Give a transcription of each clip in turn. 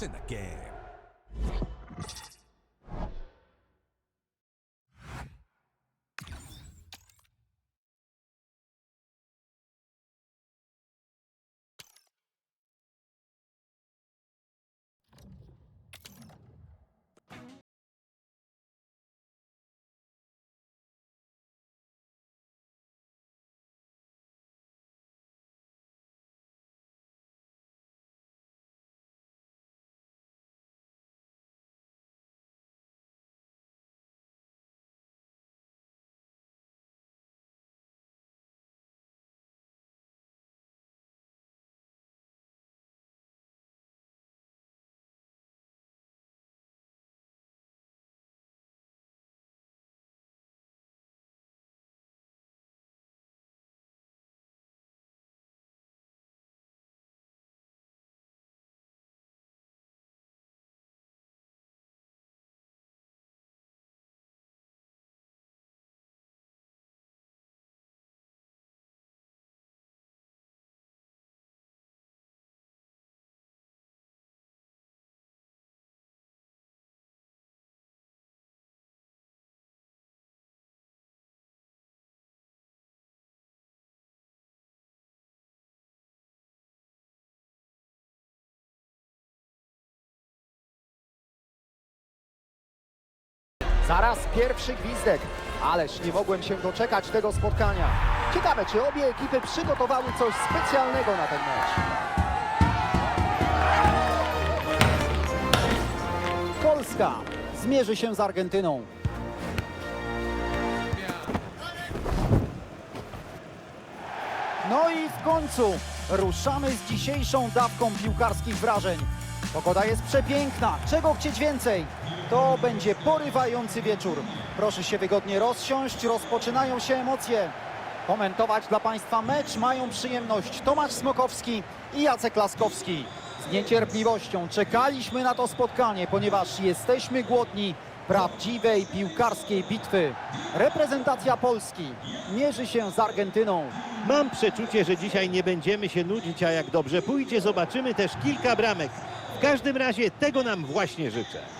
It's in the game. Zaraz pierwszy gwizdek, ależ nie mogłem się doczekać tego spotkania. Ciekawe, czy obie ekipy przygotowały coś specjalnego na ten mecz. Polska zmierzy się z Argentyną. No i w końcu ruszamy z dzisiejszą dawką piłkarskich wrażeń. Pogoda jest przepiękna, czego chcieć więcej? To będzie porywający wieczór. Proszę się wygodnie rozsiąść, rozpoczynają się emocje. Komentować dla Państwa mecz mają przyjemność Tomasz Smokowski i Jacek Laskowski. Z niecierpliwością czekaliśmy na to spotkanie, ponieważ jesteśmy głodni prawdziwej piłkarskiej bitwy. Reprezentacja Polski mierzy się z Argentyną. Mam przeczucie, że dzisiaj nie będziemy się nudzić, a jak dobrze pójdzie, zobaczymy też kilka bramek. W każdym razie tego nam właśnie życzę.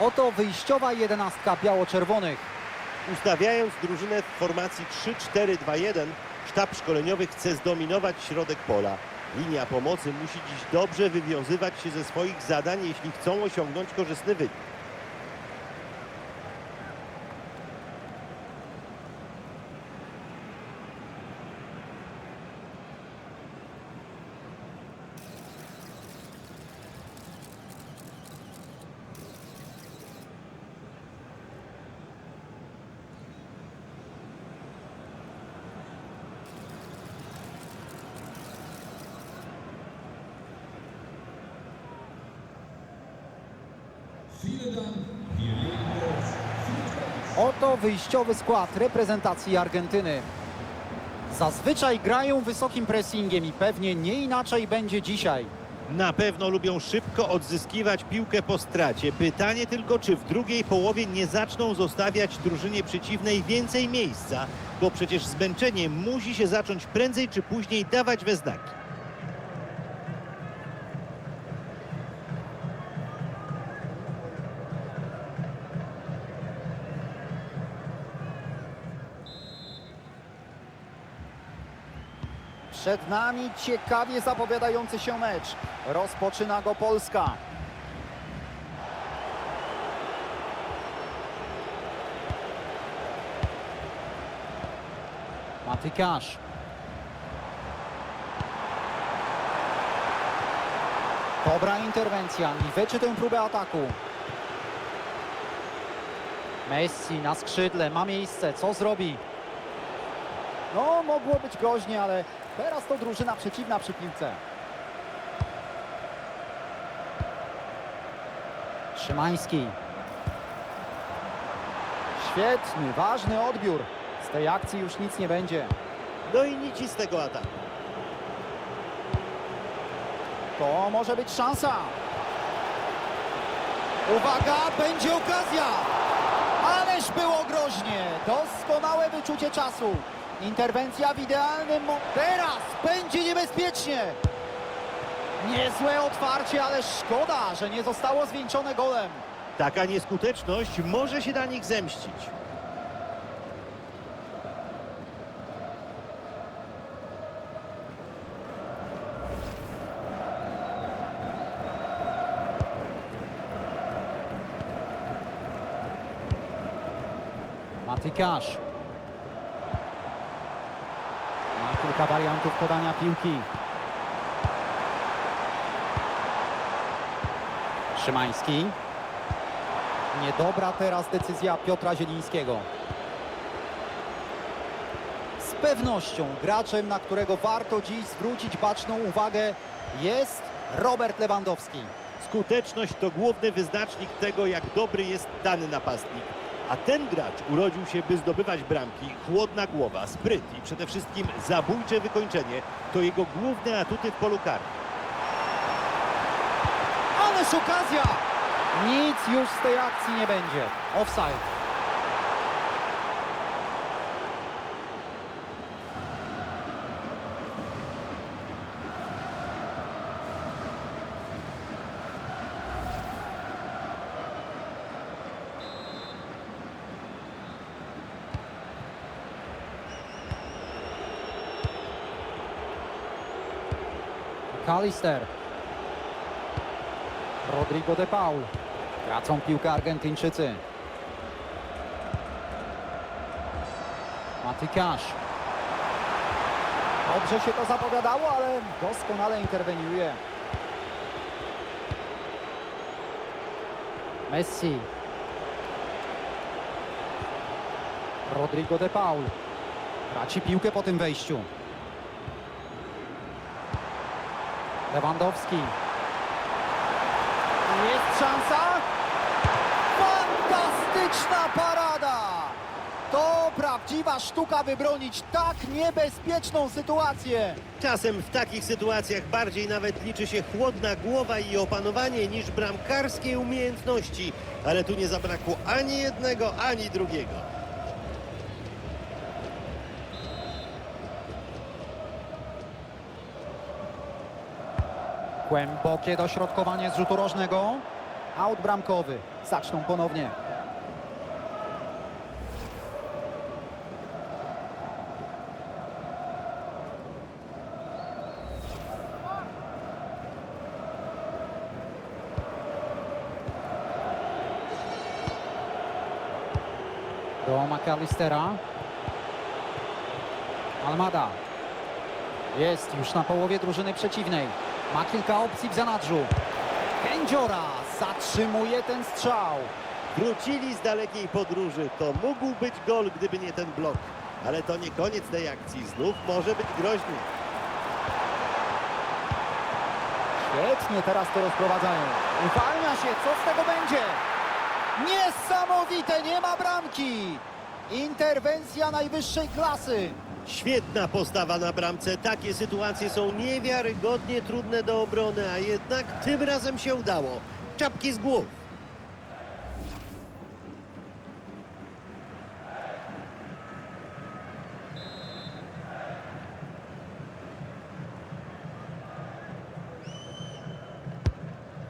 Oto wyjściowa jedenastka biało-czerwonych. Ustawiając drużynę w formacji 3-4-2-1, sztab szkoleniowy chce zdominować środek pola. Linia pomocy musi dziś dobrze wywiązywać się ze swoich zadań, jeśli chcą osiągnąć korzystny wynik. Oto wyjściowy skład reprezentacji Argentyny. Zazwyczaj grają wysokim pressingiem i pewnie nie inaczej będzie dzisiaj. Na pewno lubią szybko odzyskiwać piłkę po stracie. Pytanie tylko, czy w drugiej połowie nie zaczną zostawiać drużynie przeciwnej więcej miejsca, bo przecież zmęczenie musi się zacząć prędzej czy później dawać we znaki. Przed nami ciekawie zapowiadający się mecz. Rozpoczyna go Polska. Matykasz. Dobra interwencja. Niweczy tę próbę ataku. Messi na skrzydle. Ma miejsce. Co zrobi? No, mogło być groźnie, ale teraz to drużyna przeciwna przy piłce. Szymański. Świetny, ważny odbiór. Z tej akcji już nic nie będzie. No i nic z tego ataku. To może być szansa. Uwaga, będzie okazja. Ależ było groźnie. Doskonałe wyczucie czasu. Interwencja w idealnym mo- Teraz będzie niebezpiecznie. Niezłe otwarcie, ale szkoda, że nie zostało zwieńczone golem. Taka nieskuteczność może się na nich zemścić. Matykasz. Kilka wariantów podania piłki. Szymański. Niedobra teraz decyzja Piotra Zielińskiego. Z pewnością graczem, na którego warto dziś zwrócić baczną uwagę jest Robert Lewandowski. Skuteczność to główny wyznacznik tego, jak dobry jest dany napastnik. A ten gracz urodził się, by zdobywać bramki. Chłodna głowa, spryt i przede wszystkim zabójcze wykończenie to jego główne atuty w polu karnym. Ależ okazja! Nic już z tej akcji nie będzie. Offside. Kalister. Rodrigo de Paul. Tracą piłkę Argentyńczycy. Matykasz. Dobrze się to zapowiadało, ale doskonale interweniuje. Messi. Rodrigo de Paul. Traci piłkę po tym wejściu. Lewandowski. Jest szansa. Fantastyczna parada. To prawdziwa sztuka wybronić tak niebezpieczną sytuację. Czasem w takich sytuacjach bardziej nawet liczy się chłodna głowa i opanowanie niż bramkarskie umiejętności. Ale tu nie zabrakło ani jednego, ani drugiego. Głębokie dośrodkowanie z rzutu rożnego. Aut bramkowy. Zaczną ponownie. Do McAllistera. Almada. Jest już na połowie drużyny przeciwnej. Ma kilka opcji w zanadrzu. Kędziora zatrzymuje ten strzał. Wrócili z dalekiej podróży. To mógł być gol, gdyby nie ten blok. Ale to nie koniec tej akcji. Znów może być groźny. Świetnie teraz to rozprowadzają. Uwalnia się, co z tego będzie? Niesamowite, nie ma bramki. Interwencja najwyższej klasy. Świetna postawa na bramce. Takie sytuacje są niewiarygodnie trudne do obrony, a jednak tym razem się udało. Czapki z głów.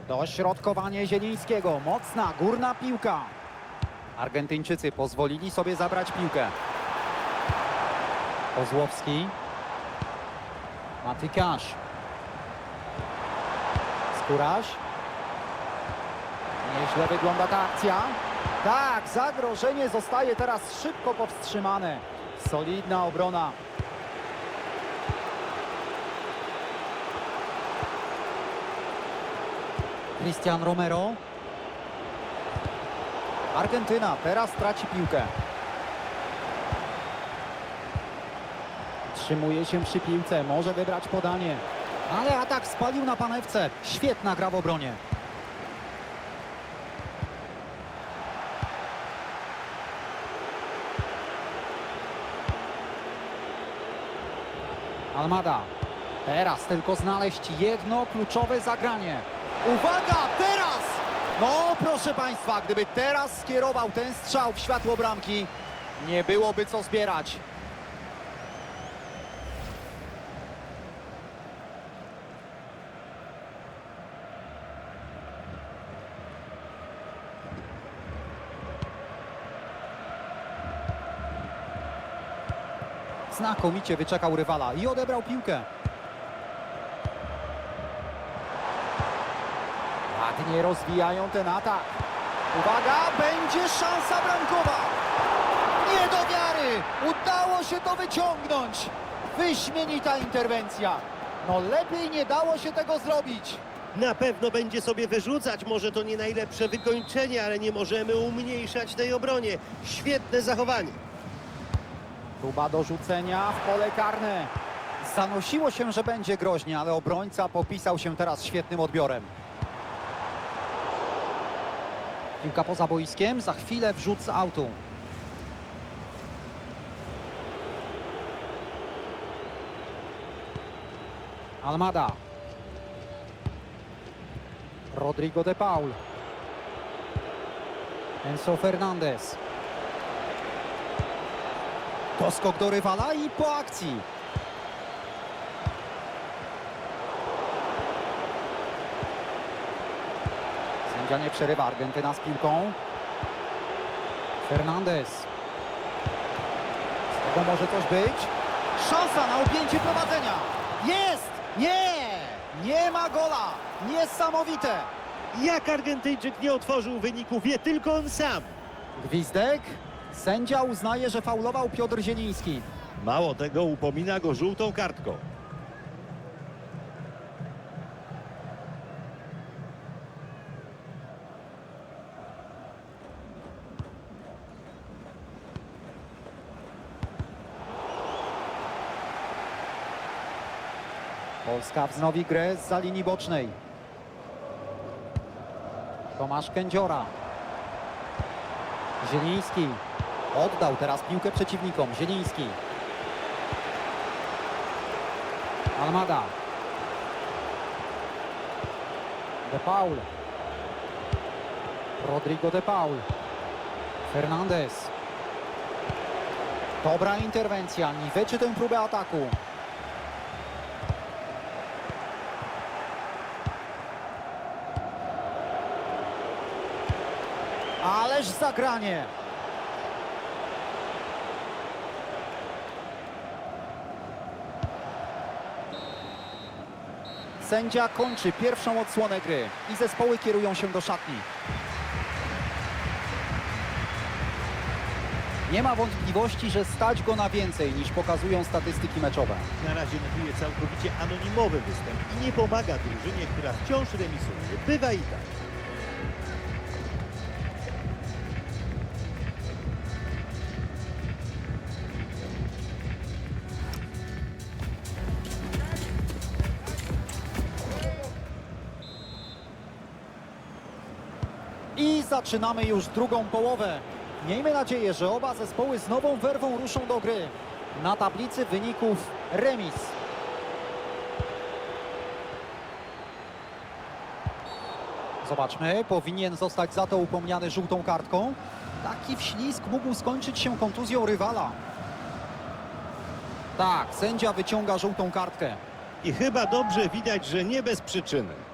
Dośrodkowanie Zielińskiego. Mocna, górna piłka. Argentyńczycy pozwolili sobie zabrać piłkę. Kozłowski. Matykasz. Skóraś. Nieźle wygląda ta akcja. Tak, zagrożenie zostaje teraz szybko powstrzymane. Solidna obrona. Cristian Romero. Argentyna teraz traci piłkę. Zatrzymuje się przy piłce, może wybrać podanie. Ale atak spalił na panewce. Świetna gra w obronie. Almada. Teraz tylko znaleźć jedno kluczowe zagranie. Uwaga, teraz! No proszę Państwa, gdyby teraz skierował ten strzał w światło bramki, nie byłoby co zbierać. Znakomicie wyczekał rywala i odebrał piłkę. Ładnie rozwijają ten atak. Uwaga, będzie szansa bramkowa. Nie do wiary! Udało się to wyciągnąć. Wyśmienita interwencja. No lepiej nie dało się tego zrobić. Na pewno będzie sobie wyrzucać, może to nie najlepsze wykończenie, ale nie możemy umniejszać tej obronie. Świetne zachowanie. Próba dorzucenia w pole karne. Zanosiło się, że będzie groźnie, ale obrońca popisał się teraz świetnym odbiorem. Piłka poza boiskiem, za chwilę wrzut z autu. Almada. Rodrigo de Paul. Enzo Fernandez. Doskok do rywala i po akcji. Sędzia nie przerywa Argentyna z piłką. Fernandez. Z tego może coś być. Szansa na objęcie prowadzenia. Jest! Nie! Nie ma gola! Niesamowite! Jak Argentyńczyk nie otworzył wyniku, wie tylko on sam. Gwizdek. Sędzia uznaje, że faulował Piotr Zieliński. Mało tego, upomina go żółtą kartką. Polska wznowi grę z za linii bocznej. Tomasz Kędziora. Zieliński. Oddał teraz piłkę przeciwnikom. Zieliński. Almada. De Paul. Rodrigo De Paul. Fernandez. Dobra interwencja. Niweczy tę próbę ataku. Ależ zagranie! Sędzia kończy pierwszą odsłonę gry i zespoły kierują się do szatni. Nie ma wątpliwości, że stać go na więcej niż pokazują statystyki meczowe. Na razie notuje całkowicie anonimowy występ i nie pomaga drużynie, która wciąż remisuje. Bywa i tak. I zaczynamy już drugą połowę. Miejmy nadzieję, że oba zespoły z nową werwą ruszą do gry. Na tablicy wyników remis. Zobaczmy, powinien zostać za to upomniany żółtą kartką. Taki wślizg mógł skończyć się kontuzją rywala. Tak, sędzia wyciąga żółtą kartkę. I chyba dobrze widać, że nie bez przyczyny.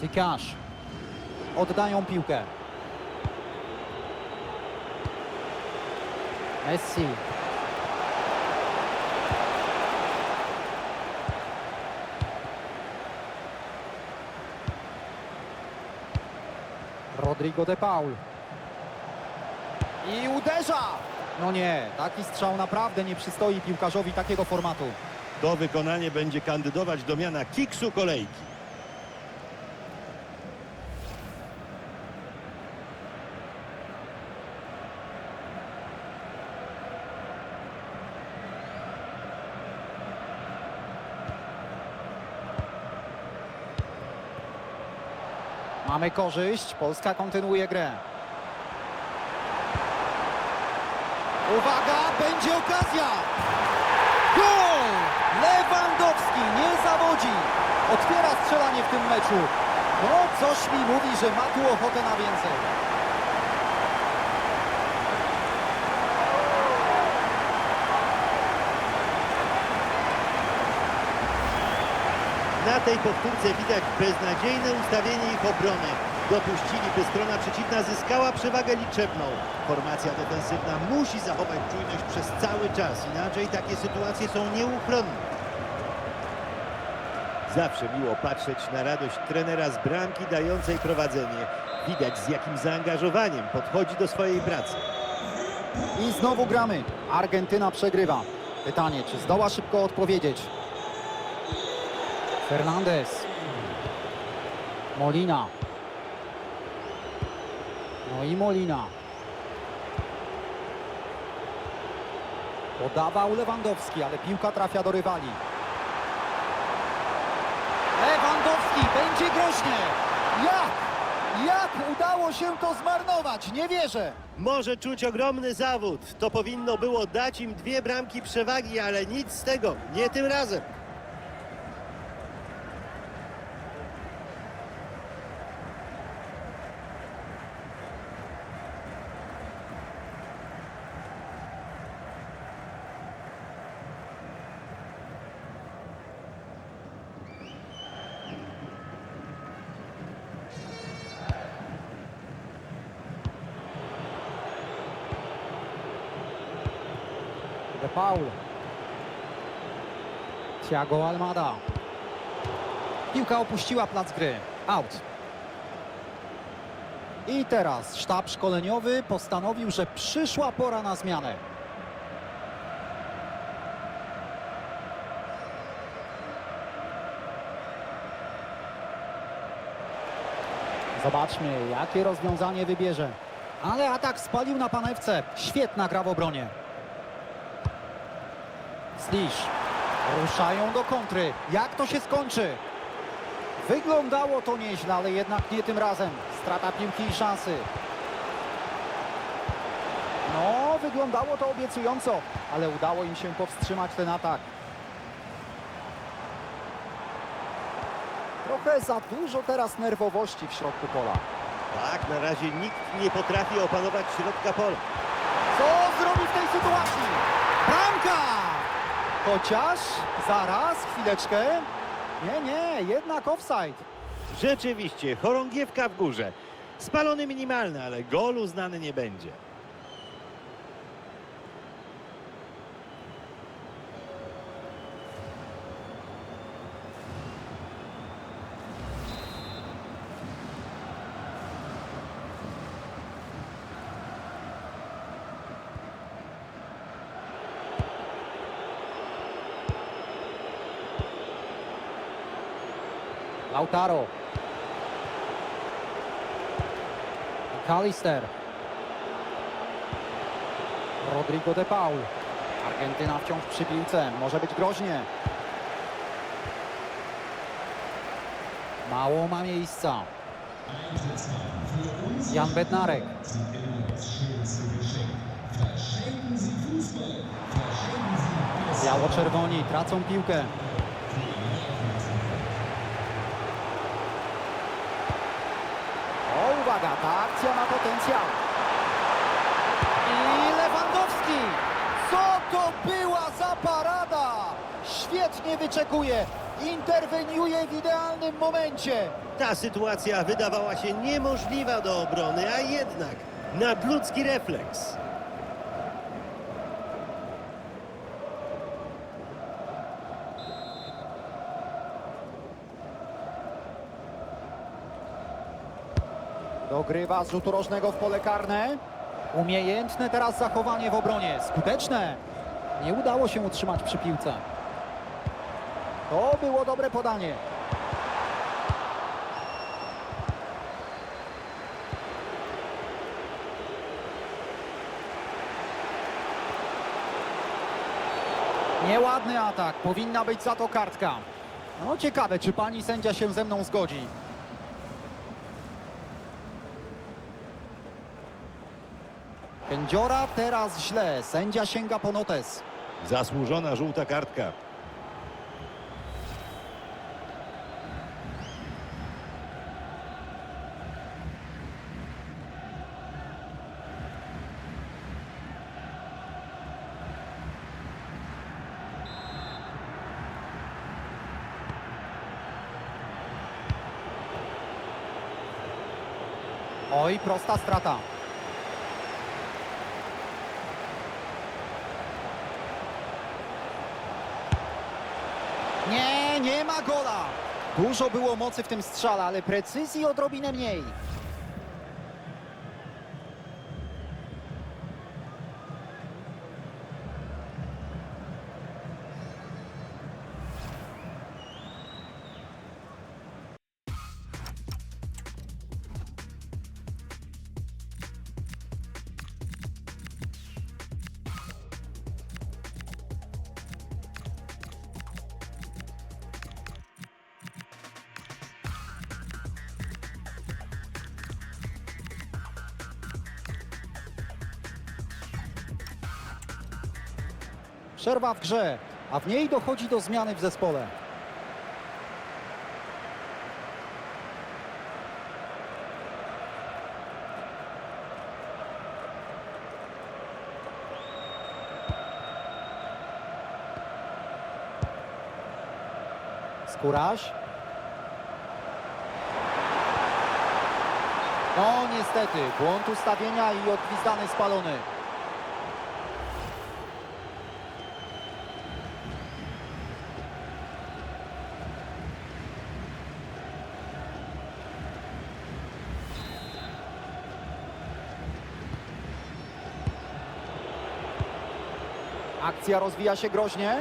Tykasz. Oddają piłkę. Messi. Rodrigo de Paul. I uderza! No nie, taki strzał naprawdę nie przystoi piłkarzowi takiego formatu. To wykonanie będzie kandydować do miana kiksu kolejki. Mamy korzyść, Polska kontynuuje grę. Uwaga, będzie okazja! Gol! Lewandowski nie zawodzi. Otwiera strzelanie w tym meczu. No, coś mi mówi, że ma tu ochotę na więcej. Na tej powtórce widać beznadziejne ustawienie ich obrony. Dopuścili, by strona przeciwna zyskała przewagę liczebną. Formacja defensywna musi zachować czujność przez cały czas, inaczej takie sytuacje są nieuchronne. Zawsze miło patrzeć na radość trenera z bramki dającej prowadzenie. Widać z jakim zaangażowaniem podchodzi do swojej pracy. I znowu gramy. Argentyna przegrywa. Pytanie, czy zdoła szybko odpowiedzieć? Fernandez. Molina. No i Molina. Podawał Lewandowski, ale piłka trafia do rywali. Lewandowski, będzie groźnie. Jak? Jak udało się to zmarnować? Nie wierzę. Może czuć ogromny zawód. To powinno było dać im dwie bramki przewagi, ale nic z tego. Nie tym razem. De Paul. Thiago Almada. Piłka opuściła plac gry. Out. I teraz sztab szkoleniowy postanowił, że przyszła pora na zmianę. Zobaczmy, jakie rozwiązanie wybierze. Ale atak spalił na panewce. Świetna gra w obronie. Slisz. Ruszają do kontry. Jak to się skończy? Wyglądało to nieźle, ale jednak nie tym razem. Strata piłki i szansy. No, wyglądało to obiecująco, ale udało im się powstrzymać ten atak. Trochę za dużo teraz nerwowości w środku pola. Tak, na razie nikt nie potrafi opanować środka pola. Co zrobi w tej sytuacji? Bramka! Chociaż, zaraz, chwileczkę. Nie, nie, jednak offside. Rzeczywiście, chorągiewka w górze. Spalony minimalny, ale gol uznany nie będzie. Lautaro. Kalister. Rodrigo de Paul. Argentyna wciąż przy piłce. Może być groźnie. Mało ma miejsca. Jan Bednarek. Biało-czerwoni tracą piłkę. O, uwaga, ta akcja ma potencjał. I Lewandowski! Co to była za parada? Świetnie wyczekuje. Interweniuje w idealnym momencie. Ta sytuacja wydawała się niemożliwa do obrony, a jednak nadludzki refleks. Dogrywa z rzutu rożnego w pole karne. Umiejętne teraz zachowanie w obronie. Skuteczne. Nie udało się utrzymać przy piłce. To było dobre podanie. Nieładny atak. Powinna być za to kartka. No ciekawe, czy pani sędzia się ze mną zgodzi. Kędziora teraz źle. Sędzia sięga po notes. Zasłużona żółta kartka. Oj, prosta strata. Nie, nie ma gola. Dużo było mocy w tym strzale, ale precyzji odrobinę mniej. Przerwa w grze, a w niej dochodzi do zmiany w zespole. Skóraś. No niestety, błąd ustawienia i odgwizdany spalony. Akcja rozwija się groźnie.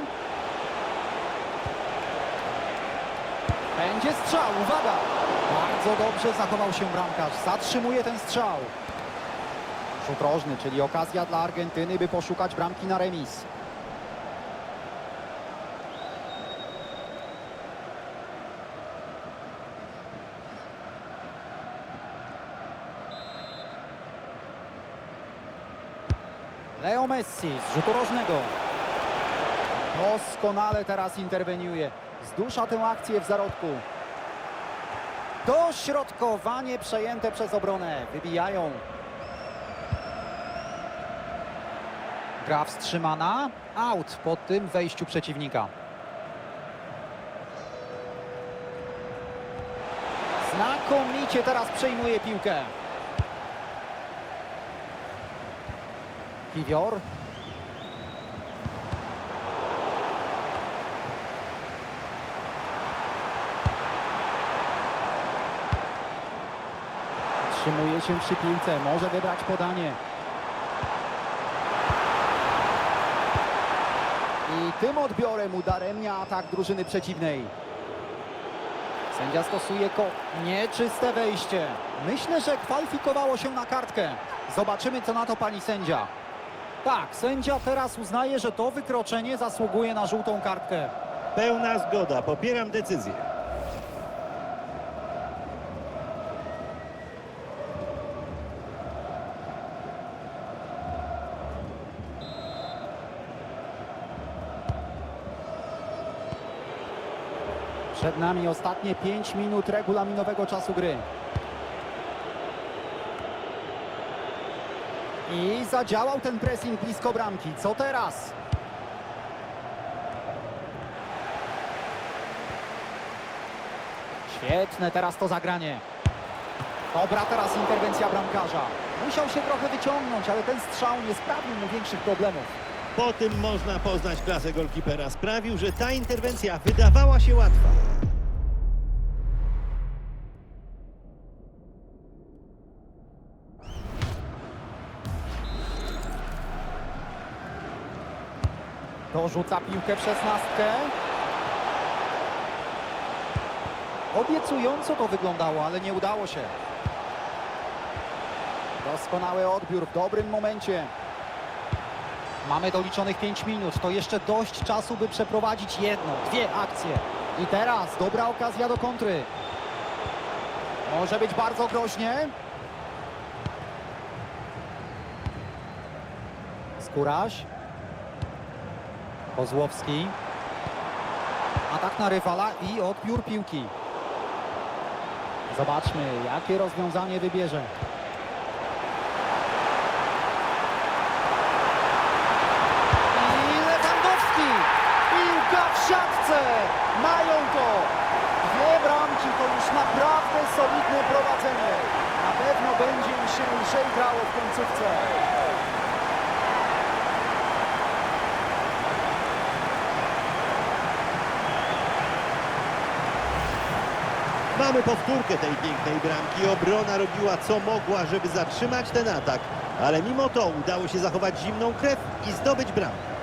Będzie strzał, uwaga! Bardzo dobrze zachował się bramkarz, zatrzymuje ten strzał. Rzut rożny, czyli okazja dla Argentyny, by poszukać bramki na remis. Leo Messi z rzutu rożnego. Doskonale teraz interweniuje. Zdusza tę akcję w zarodku. Dośrodkowanie przejęte przez obronę. Wybijają. Gra wstrzymana. Out po tym wejściu przeciwnika. Znakomicie teraz przejmuje piłkę. Kiwior. Trzymuje się przy piłce, może wybrać podanie. I tym odbiorem udaremnia atak drużyny przeciwnej. Sędzia stosuje ko... Nieczyste wejście. Myślę, że kwalifikowało się na kartkę. Zobaczymy, co na to pani sędzia. Tak, sędzia teraz uznaje, że to wykroczenie zasługuje na żółtą kartkę. Pełna zgoda. Popieram decyzję. Przed nami ostatnie 5 minut regulaminowego czasu gry. I zadziałał ten pressing blisko bramki. Co teraz? Świetne teraz to zagranie. Dobra teraz interwencja bramkarza. Musiał się trochę wyciągnąć, ale ten strzał nie sprawił mu większych problemów. Po tym można poznać klasę golkipera. Sprawił, że ta interwencja wydawała się łatwa. Dorzuca piłkę w szesnastkę. Obiecująco to wyglądało, ale nie udało się. Doskonały odbiór w dobrym momencie. Mamy doliczonych 5 minut. To jeszcze dość czasu, by przeprowadzić jedną, dwie akcje. I teraz dobra okazja do kontry. Może być bardzo groźnie. Skóraś. Kozłowski. Atak na rywala i odbiór piłki. Zobaczmy, jakie rozwiązanie wybierze. I Lewandowski! Piłka w siatce! Mają to! Dwie bramki to już naprawdę solidne prowadzenie. Na pewno będzie im się lżej grało w końcówce. Mamy powtórkę tej pięknej bramki. Obrona robiła co mogła, żeby zatrzymać ten atak. Ale mimo to udało się zachować zimną krew i zdobyć bramkę.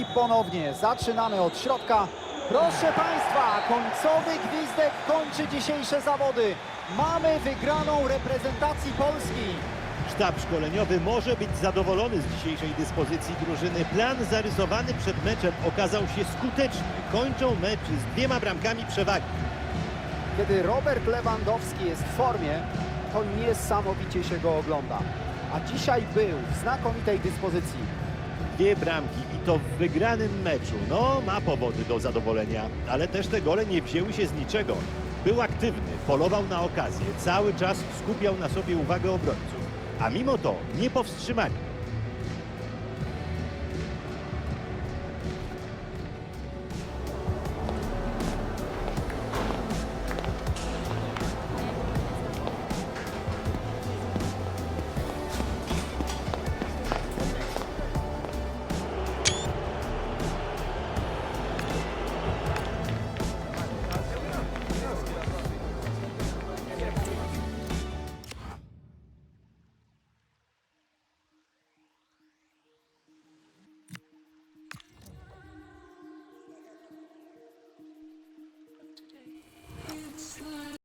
I ponownie zaczynamy od środka. Proszę Państwa, końcowy gwizdek kończy dzisiejsze zawody. Mamy wygraną reprezentacji Polski. Sztab szkoleniowy może być zadowolony z dzisiejszej dyspozycji drużyny. Plan zarysowany przed meczem okazał się skuteczny. Kończą mecz z dwiema bramkami przewagi. Kiedy Robert Lewandowski jest w formie, to niesamowicie się go ogląda. A dzisiaj był w znakomitej dyspozycji. Dwie bramki i to w wygranym meczu. No, ma powody do zadowolenia, ale też te gole nie wzięły się z niczego. Był aktywny, polował na okazję, cały czas skupiał na sobie uwagę obrońców. A mimo to nie powstrzymali